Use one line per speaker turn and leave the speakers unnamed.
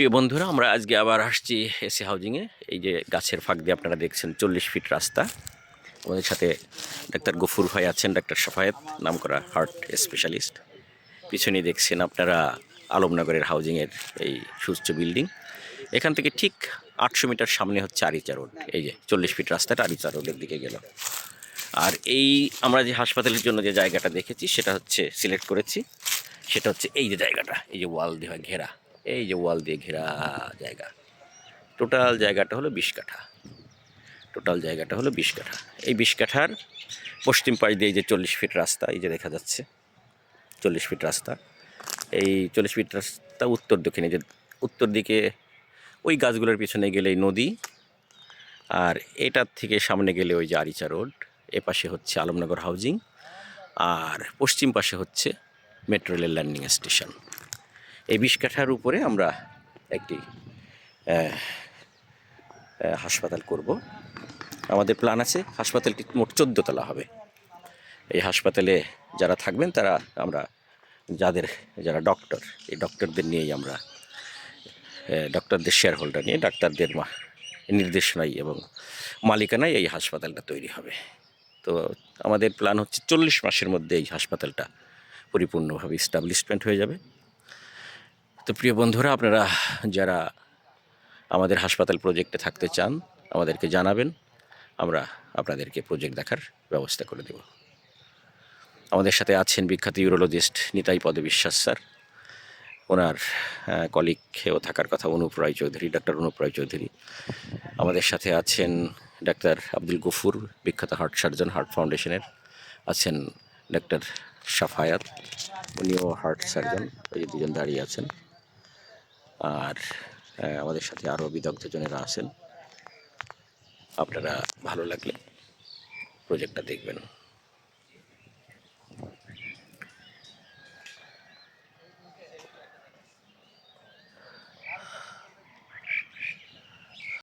প্রিয় বন্ধুরা, আমরা আজকে আবার আসছি এসি হাউজিংয়ে। এই যে গাছের ফাঁক দিয়ে আপনারা দেখছেন, চল্লিশ ফিট রাস্তা। আমাদের সাথে ডাক্তার গফুর ভাই আছেন, ডাক্তার সাফায়েত নাম করা হার্ট স্পেশালিস্ট। পিছনে দেখছেন আপনারা আলমনগরের হাউজিংয়ের এই সুস্থ বিল্ডিং। এখান থেকে ঠিক আটশো মিটার সামনে হচ্ছে আরিচা রোড। এই যে চল্লিশ ফিট রাস্তাটা আরিচা রোডের দিকে গেল। আর এই আমরা যে হাসপাতালের জন্য যে জায়গাটা দেখেছি, সেটা হচ্ছে সিলেক্ট করেছি। সেটা হচ্ছে এই যে জায়গাটা, এই যে ওয়াল দিয়ে ঘেরা। এই যে ওয়াল দিয়ে ঘেরা জায়গা। টোটাল জায়গাটা হলো বিশ কাঠা। টোটাল জায়গাটা হলো বিশ কাঠা। এই বিশ কাঠার পশ্চিম পাশ দিয়ে যে চল্লিশ ফিট রাস্তা, এই যে দেখা যাচ্ছে, চল্লিশ ফিট রাস্তা। এই চল্লিশ ফিট রাস্তা উত্তর দক্ষিণে যে উত্তর দিকে ওই গাছগুলোর পিছনে গেলে নদী আর এটার থেকে সামনে গেলে ওই যে আরিচা রোড, এ পাশে হচ্ছে আলমনগর হাউজিং আর পশ্চিম পাশে হচ্ছে মেট্রো রেল ল্যান্ডিং স্টেশন এই বিশ কাঠার উপরে আমরা একটি হাসপাতাল করব। আমাদের প্ল্যান আছে, হাসপাতালটি মোট চোদ্দ তলা হবে। এই হাসপাতালে যারা থাকবেন, তারা আমরা যাদের, যারা ডক্টর এই ডক্টরদের নিয়েই আমরা ডক্টরদের শেয়ার হোল্ডার নিয়ে, ডাক্তারদের মা- নির্দেশনায় এবং মালিকানায় এই হাসপাতালটা তৈরি হবে। তো আমাদের প্ল্যান হচ্ছে চল্লিশ মাসের মধ্যে এই হাসপাতালটা পরিপূর্ণভাবে ইস্টাবলিশমেন্ট হয়ে যাবে। তো প্রিয় বন্ধুরা, আপনারা যারা আমাদের হাসপাতাল প্রজেক্টে থাকতে চান, আমাদেরকে জানাবেন। আমরা আপনাদেরকে প্রজেক্ট দেখার ব্যবস্থা করে দেব। আমাদের সাথে আছেন বিখ্যাত ইউরোলজিস্ট নিতাই পদে বিশ্বাস স্যার। ওনার কলিগেও থাকার কথা অনুপ রায় চৌধুরী, ডাক্তার অনুপ রায় চৌধুরী। আমাদের সাথে আছেন ডাক্তার আব্দুল গফুর, বিখ্যাত হার্ট সার্জন হার্ট ফাউন্ডেশনের আছেন ডাক্তার সাফায়াত উনিও হার্ট সার্জন ওই দুজন দাঁড়িয়ে আছেন। আর আমাদের সাথে আরও বিদগ্ধজনেরা আছেন। আপনারা ভালো লাগলে প্রজেক্টটা দেখবেন।